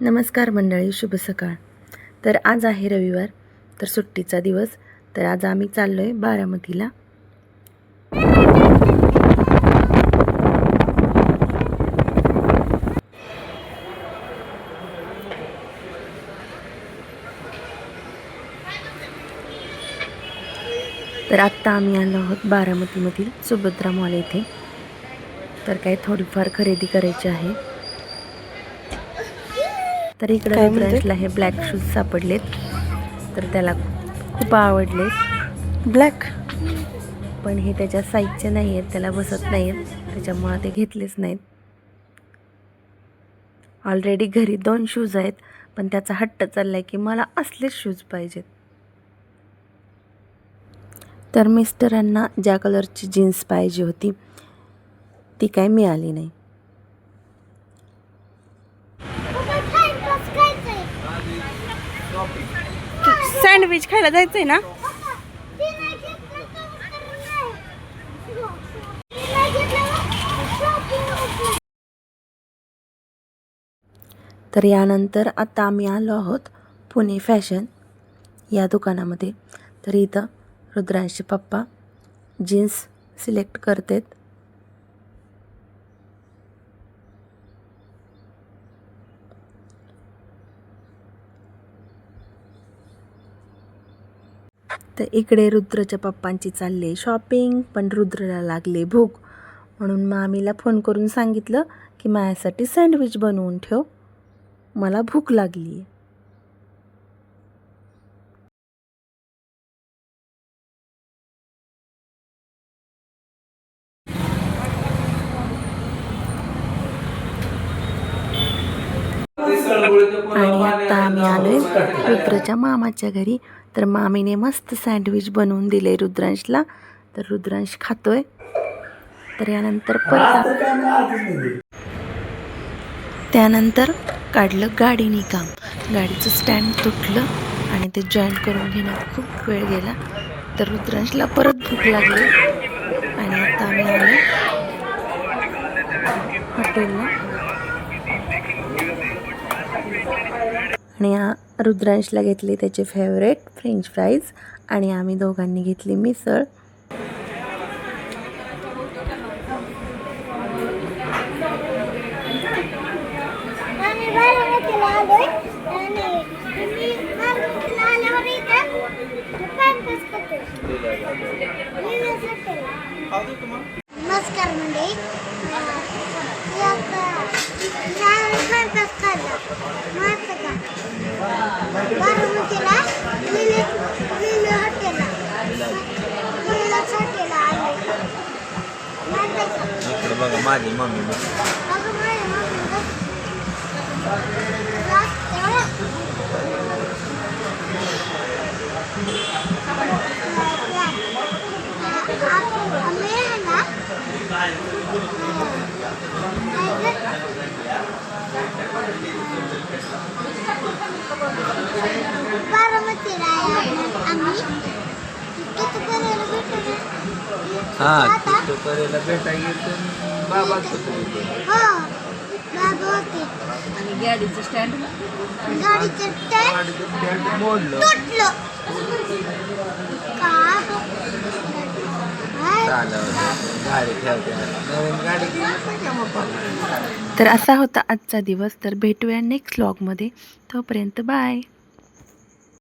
नमस्कार मंडळी शुभ सकाळ. तर आज आहे रविवार तर सुट्टीचा दिवस तर आज आम्ही चाललो आहे बारामतीला. तर आत्ता आम्ही आलो आहोत बारामतीमधील सुभद्रा मॉल येथे. तर काही थोडीफार खरेदी करायची आहे. तर इकडे? रुद्रांशला हे ब्लॅक शूज सापडलेत. तर त्याला खूप आवडले. ब्लॅक पण हे त्याच्या साईजचे नाही आहेत त्याला बसत नाही आहेत त्याच्यामुळं ते घेतलेच नाहीत. ऑलरेडी घरी दोन शूज आहेत पण त्याचा हट्ट चाललाय की मला असलेच शूज पाहिजेत. तर मिस्टरांना ज्या कलरची जीन्स पाहिजे होती ती काय मिळाली नाही. सँडविच खायला जायचंय ना? तर यानंतर आता आम्ही आलो आहोत पुणे फॅशन या दुकानामध्ये. तर इथं रुद्रांशी पप्पा जीन्स सिलेक्ट करतेत. तर इकडे रुद्रच्या पप्पांची चालली शॉपिंग पण रुद्रला लागले भूक. म्हणून मामीला फोन करून सांगितलं की माझ्यासाठी सँडविच बनवून ठेव. मला भूक लागली आणि आता आम्ही आलोय रुद्रच्या मामाच्या घरी. तर मामीने मस्त सँडविच बनवून दिले रुद्रांशला. तर रुद्रांश खातोय. तर यानंतर परत त्यानंतर काढलं गाडीने काम. गाडीचं स्टँड तुटलं आणि ते जॉईंट करून घेण्यात खूप वेळ गेला. तर रुद्रांशला परत भूक लागली. आणि आता आम्ही आलो हॉटेलला. आणि रुद्रांशला घेतली त्याचे फेवरेट फ्रेंच फ्राईज आणि आम्ही दोघांनी घेतली मिसळ. इकडे बघा माझी मम्मी बघ. अगं माझ्या मम्मीला बारामतीला आम्ही किती करायला भेटतो हा बाबा हो आणि गाडीचं स्टँड? गाडीचं मोडलं. तर असा होता आजचा दिवस. तर भेटूया नेक्स्ट व्लॉगमध्ये तोपर्यंत बाय